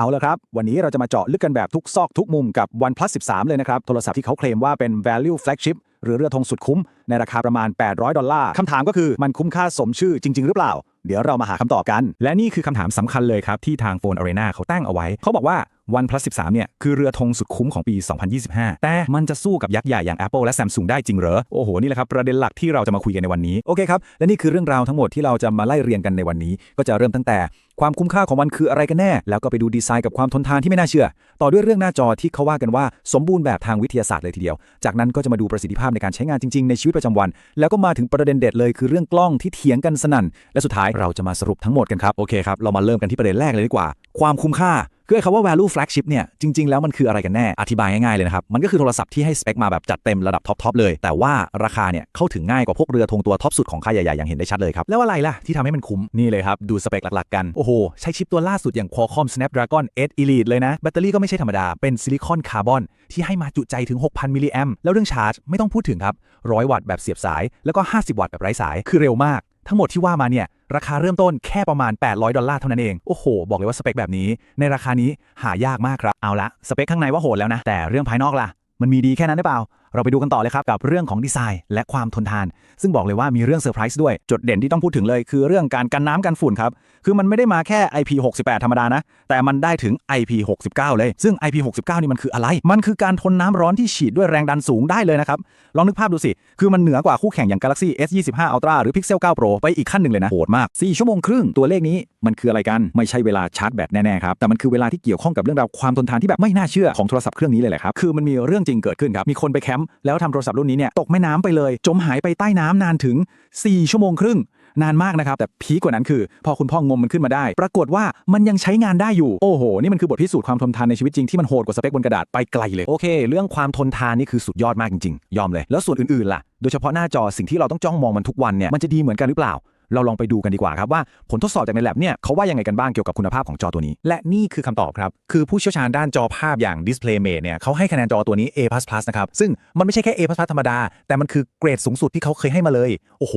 เอาละครับ วันนี้เราจะมาเจาะลึกกันแบบทุกซอกทุกมุมกับ OnePlus 13 เลยนะครับ โทรศัพท์ที่เขาเคลมว่าเป็น value flagship หรือเรือธงสุดคุ้ม ในราคาประมาณ 800 ดอลลาร์คำถามก็คือมันคุ้มค่าสมชื่อจริง ๆ หรือเปล่า เดี๋ยวเรามาหาคำตอบกัน และนี่คือคำถามสำคัญเลยครับ ที่ทาง Phone Arena เขาตั้งเอาไว้ เขาบอกว่า OnePlus 13 เนี่ย คือเรือธงสุดคุ้มของปี 2025 แต่มันจะสู้กับยักษ์ใหญ่อย่าง Apple และ Samsung ได้จริงเหรอ โอ้โห นี่แหละครับประเด็นหลักที่เราจะมาคุยกันในวันนี้ โอเคครับ และนี่คือเรื่องราวทั้งหมดที่เราจะมาไล่เรียงกันในวันนี้ ก็จะเริ่มตั้งแต่ความคุ้มค่าของมันคืออะไรกันแน่ แล้วก็ไปดูดีไซน์กับความทนทานที่ไม่น่าเชื่อ ต่อด้วยเรื่องหน้าจอที่เขาว่ากันว่าสมบูรณ์แบบทางวิทยาศาสตร์เลยทีเดียว จากนั้นก็จะมาดูประสิทธิภาพในการใช้งานจริงๆในชีวิตประจำวัน แล้วก็มาถึงประเด็นเด็ดเลยคือเรื่องกล้องที่เถียงกันสนั่น และสุดท้ายเราจะมาสรุปทั้งหมดกันครับ โอเคครับ เรามาเริ่มกันที่ประเด็นแรกเลยดีกว่า ความคุ้มค่า คือไอ้คำว่า value flagship เนี่ย จริง ๆ แล้วมันคืออะไรกันแน่ อธิบายง่าย ๆ เลยนะครับ มันก็คือโทรศัพท์ที่ให้สเปคมาแบบจัดเต็มระดับท็อป ๆ เลย แต่ว่าราคาเนี่ย เข้าถึงง่ายกว่าพวกเรือธงตัวท็อปสุดของค่ายใหญ่ ๆ อย่างเห็นได้ชัดเลยครับ แล้วอะไรล่ะ ที่ทำให้มันคุ้ม นี่เลยครับ ดูสเปคหลัก ๆ กัน โอ้โห ใช้ชิปตัวล่าสุดอย่าง Qualcomm Snapdragon 8 Elite เลยนะ แบตเตอรี่ก็ไม่ใช่ธรรมดา เป็นซิลิคอนคาร์บอนที่ให้มาจุใจถึง 6,000 มิลลิแอมแล้วเรื่องชาร์จไม่ต้องพูดถึงครับ100วัตต์แบบเสียบสาย แล้วก็ 50 วัตต์แบบไร้สาย คือเร็วมาก ทั้งหมดที่ว่ามาเนี่ย ราคาเริ่มต้นแค่ประมาณ 800 ดอลลาร์เท่านั้นเอง โอ้โห บอกเลยว่าสเปคแบบนี้ ในราคานี้หายากมากครับ เอาละ สเปคข้างในว่าโหดแล้วนะ แต่เรื่องภายนอกล่ะ มันมีดีแค่นั้นหรือเปล่า เราไปดูกันต่อเลยครับกับเรื่องของดีไซน์ และความทนทาน ซึ่งบอกเลยว่ามีเรื่องเซอร์ไพรส์ด้วย จุดเด่นที่ต้องพูดถึงเลยคือเรื่องการกันน้ำกันฝุ่นครับ คือมันไม่ได้มาแค่ IP68 ธรรมดานะ แต่มันได้ถึง IP69 เลย ซึ่ง IP69 นี่มันคืออะไร มันคือการทนน้ำร้อนที่ฉีดด้วยแรงดันสูงได้เลยนะครับ ลองนึกภาพดูสิ คือมันเหนือกว่าคู่แข่งอย่าง Galaxy S25 Ultra หรือ Pixel 9 Pro ไปอีกขั้นหนึ่งเลยนะโหดมาก 4 ชั่วโมงครึ่งตัวเลขนี้มันคืออะไรกันไม่ใช่เวลาชาร์จแบตแน่ๆครับแต่มันคือเวลาที่เกี่ยวข้องกับเรื่องราวความทนทานที่แบบไม่น่าเชื่อของโทรศัพท์เครื่องนี้เลยแหละครับคือมันมีเรื่องจริงเกิดขึ้นครับมีคนไปแคมป์แล้วทำโทรศัพท์รุ่นนี้เนี่ยตกแม่น้ำไปเลย จมหายไปใต้น้ำนานถึง 4 ชั่วโมงครึ่งนานมากนะครับ แต่พีกว่านั้นคือ พอคุณพ่องมมันขึ้นมาได้ ปรากฏว่ามันยังใช้งานได้อยู่ โอ้โห นี่มันคือบทพิสูจน์ความทนทานในชีวิตจริงที่มันโหดกว่าสเปคบนกระดาษไปไกลเลย โอเค เรื่องความทนทานนี่คือสุดยอดมากจริงๆ ยอมเลย แล้วส่วนอื่นๆล่ะ โดยเฉพาะหน้าจอสิ่งที่เราต้องจ้องมองมันทุกวันเนี่ย มันจะดีเหมือนกันหรือเปล่า เราลองไปดูกันดีกว่าครับว่าผลทดสอบจากใน lab เนี่ยเขาว่ายังไงกันบ้างเกี่ยวกับคุณภาพของจอตัวนี้ และนี่คือคำตอบครับ คือผู้เชี่ยวชาญด้านจอภาพอย่าง DisplayMate เนี่ยเขาให้คะแนนจอตัวนี้ A++ นะครับ ซึ่งมันไม่ใช่แค่ A++ ธรรมดา แต่มันคือเกรดสูงสุดที่เขาเคยให้มาเลย โอ้โห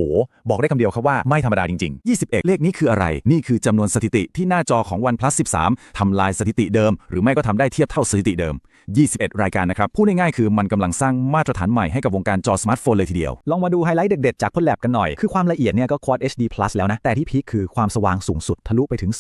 บอกได้คำเดียวครับว่าไม่ธรรมดาจริง ๆ 21 เลขนี้คืออะไร นี่คือจำนวนสถิติที่หน้าจอของ OnePlus 13ทำลายสถิติเดิม หรือไม่ก็ทำได้เทียบเท่าสถิติเดิม 21 รายการนะครับ พูดง่ายๆคือมันกำลังสร้างมาตรฐานใหม่ให้กับวงการจอสมาร์ทโฟนเลยทีเดียว ลองมาดูไฮไลท์เด็ดๆ จากพลแลบกันหน่อย คือความละเอียดเนี่ยก็ Quad HD Plus แล้วนะ แต่ที่พีคคือความสว่างสูงสุดทะลุไปถึง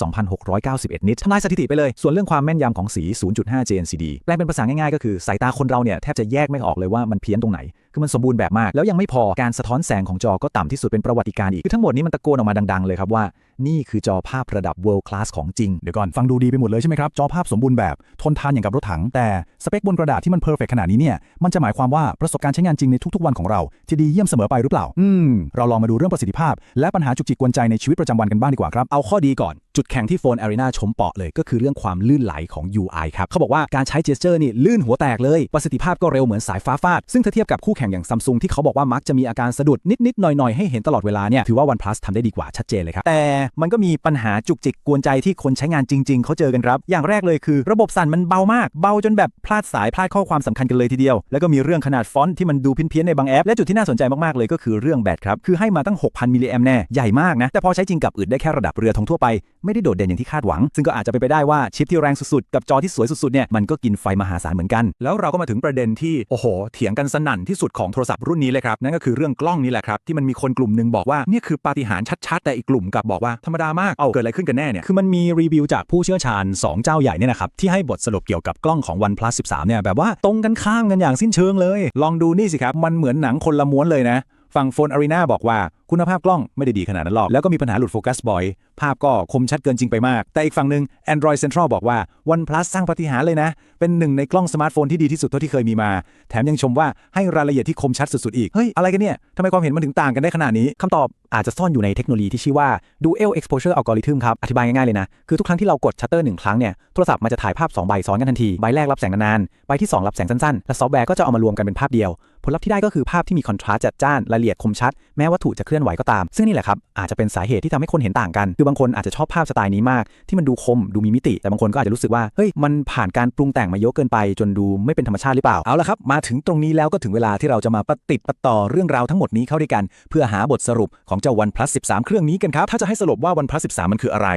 2,691 นิตทำลายสถิติไปเลย ส่วนเรื่องความแม่นยำของสี 0.5 JNCD แปลเป็นภาษาง่ายๆ ก็คือสายตาคนเราเนี่ยแทบจะแยกไม่ออกเลยว่ามันเพี้ยนตรงไหนคือมันสมบูรณ์แบบมาก แล้วยังไม่พอการสะท้อนแสงของจอก็ต่ำที่สุดเป็นประวัติการอีกคือทั้งหมดนี้มันตะโกนออกมาดัง ๆ เลยครับว่า นี่คือจอภาพระดับ world class ของจริง เดี๋ยวก่อนฟังดูดีไปหมดเลยใช่ไหมครับ จอภาพสมบูรณ์แบบ ทนทานอย่างกับรถถัง แต่สเปคบนกระดาษที่มันเพอร์เฟกขนาดนี้เนี่ย มันจะหมายความว่าประสบการณ์ใช้งานจริงในทุกๆวันของเรา จะดีเยี่ยมเสมอไปหรือเปล่า อืม เราลองมาดูเรื่องประสิทธิภาพ และปัญหาจุกจิกกวนใจในชีวิตประจำวันกันบ้างดีกว่าครับ เอาข้อดีก่อน จุดแข็งที่ Phone Arena ชมเปาะเลยก็คือเรื่องความลื่นไหลของ UI ครับ เขาบอกว่าการใช้ gesture นี่ลื่นหัวแตกเลย ประสิทธิภาพก็เร็วเหมือนสายฟ้าฟาด ซึ่งถ้าเทียบกับคู่แข่งอย่าง Samsung ที่เขาบอกว่ามักจะมีอาการสะดุดนิดๆหน่อยๆให้เห็นตลอดเวลาเนี่ยถือว่า OnePlus ทำได้ดีกว่าชัดเจนเลยครับแต่มันก็มีปัญหาจุกจิกกวนใจที่คนใช้งานจริง ๆ เขาเจอกันครับ อย่างแรกเลยคือ ระบบสั่นมันเบามาก เบาจนแบบพลาดสายพลาดข้อความสำคัญกันเลยทีเดียว แล้วก็มีเรื่องขนาดฟอนต์ที่มันดูเพี้ยนๆในบางแอป และจุดที่น่าสนใจมากๆเลยก็คือเรื่องแบตครับ คือให้มาตั้ง 6,000 มิลลิแอมแน่ ใหญ่มากนะ แต่พอใช้จริงกับอึดได้แค่ระดับเรือธงทั่วไป ไม่ได้โดดเด่นอย่างที่คาดหวัง ซึ่งก็อาจจะเป็นไปได้ว่าชิปที่แรงสุดๆ กับจอที่สวยสุดๆ เนี่ย มันก็กินไฟมหาศาลเหมือนกัน แล้วเราก็มาถึงประเด็นที่ โอ้โห เถียงกันสนั่นที่สุดของโทรศัพท์รุ่นนี้เลยครับ นั่นก็คือเรื่องกล้องนี่แหละครับ ที่มันมีคนกลุ่มหนึ่งบอกว่าเนี่ยคือปาฏิหาริย์ชัดๆ แต่อีกกลุ่มกับบอกว่าธรรมดามาก เอาเกิดอะไรขึ้นกันแน่เนี่ย คือมันมีรีวิวจากผู้เชี่ยวชาญ 2 เจ้าใหญ่เนี่ยนะครับ ที่ให้บทสรุปเกี่ยวกับกล้องของ OnePlus 13 เนี่ยแบบว่าตรงกันข้ามกันอย่างสิ้นเชิงเลย ลองดูนี่สิครับ มันเหมือนหนังคนละม้วนเลยนะ ฝั่ง Phone Arena บอกว่าคุณภาพกล้องไม่ได้ดีขนาดนั้นหรอก แล้วก็มีปัญหาหลุดโฟกัสบ่อย ภาพก็คมชัดเกินจริงไปมาก แต่อีกฝั่งหนึ่ง Android Central บอกว่า OnePlus สร้างปฏิหารเลยนะ เป็นหนึ่งในกล้องสมาร์ทโฟนที่ดีที่สุดเท่าที่เคยมีมา แถมยังชมว่าให้รายละเอียดที่คมชัดสุดๆอีก เฮ้ย อะไรกันเนี่ยทำไมความเห็นมันถึงต่างกันได้ขนาดนี้คำตอบอาจจะซ่อนอยู่ในเทคโนโลยีที่ชื่อว่า Dual Exposure Algorithm ครับ อธิบายง่ายๆเลยนะ คือทุกครั้งที่เรากดชัตเตอร์หนึ่งครั้งเนี่ย โทรศัพท์มันจะถ่ายภาพ2ใบซ้อนกันทันที ใบแรกรับแสงนานๆ ใบที่ 2 รับแสงสั้นๆ และซอฟต์แวร์ก็จะเอามารวมกันเป็นภาพเดียว ผลลัพธ์ที่ได้ก็คือภาพที่มีคอนทราสต์จัดจ้านรายละเอียดคมชัด แม้วัตถุจะเคลื่อนไหวก็ตาม ซึ่งนี่แหละครับ อาจจะเป็นสาเหตุที่ทำให้คนเห็นต่างกัน คือบางคนอาจจะชอบภาพสไตล์นี้มาก ที่มันดูคมดูมีมิติ แต่บางคนก็อาจจะรู้สึกว่า เฮ้ย มันผ่านการปรุงแต่งมาเยอะเกินไป จนดูไม่เป็นธรรมชาติหรือเปล่า เอาละครับ มาถึงตรงนี้แล้วก็ถึงเวลาที่เราจะมาปะติดปต่อเรื่องราวทั้งหมดนี้เข้าด้วยกัน เพื่อหาบทสรุปของเจ้า OnePlus 13 เครื่องนี้กันครับ ถ้าจะให้สรุปว่า OnePlus 13 มันคืออะไร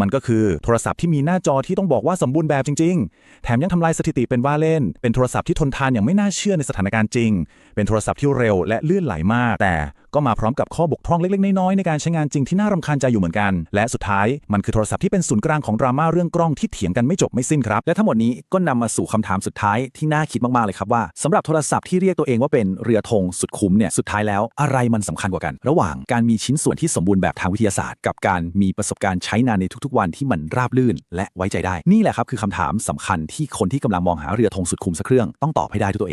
มันก็คือโทรศัพท์ที่มีหน้าจอที่ต้องบอกว่าสมบูรณ์แบบจริง ๆ แถมยังทำลายสถิติเป็นว่าเล่น เป็นโทรศัพท์ที่ทนทานอย่างไม่น่าเชื่อในสถานการณ์จริง เป็นโทรศัพท์ที่เร็วและลื่นไหลมาก แต่ ก็มาพร้อมกับข้อบกพร่องเล็กๆ น้อยๆในการใช้งานจริงที่น่ารำคาญใจอยู่เหมือนกัน และสุดท้ายมันคือโทรศัพท์ที่เป็นศูนย์กลางของดราม่าเรื่องกล้องที่เถียงกันไม่จบไม่สิ้นครับ และทั้งหมดนี้ก็นำมาสู่คำถามสุดท้ายที่น่าคิดมากๆเลยครับว่าสำหรับโทรศัพท์ที่เรียกตัวเองว่าเป็นเรือธงสุดคุ้มเนี่ยสุดท้ายแล้วอะไรมันสำคัญกว่ากัน ระหว่างการมีชิ้นส่วนที่สมบูรณ์แบบทางวิทยาศาสตร์ กับการมีประสบการณ์ใช้งานในทุกๆ วันที่มันราบลื่น และไว้ใจได้นี่แหละครับคือคำถามสำคัญที่คนที่กำลังมองหาเรือธงสุดคุ้มสักเครื่องต้องตอบให้ได้ด้วยตัวเอง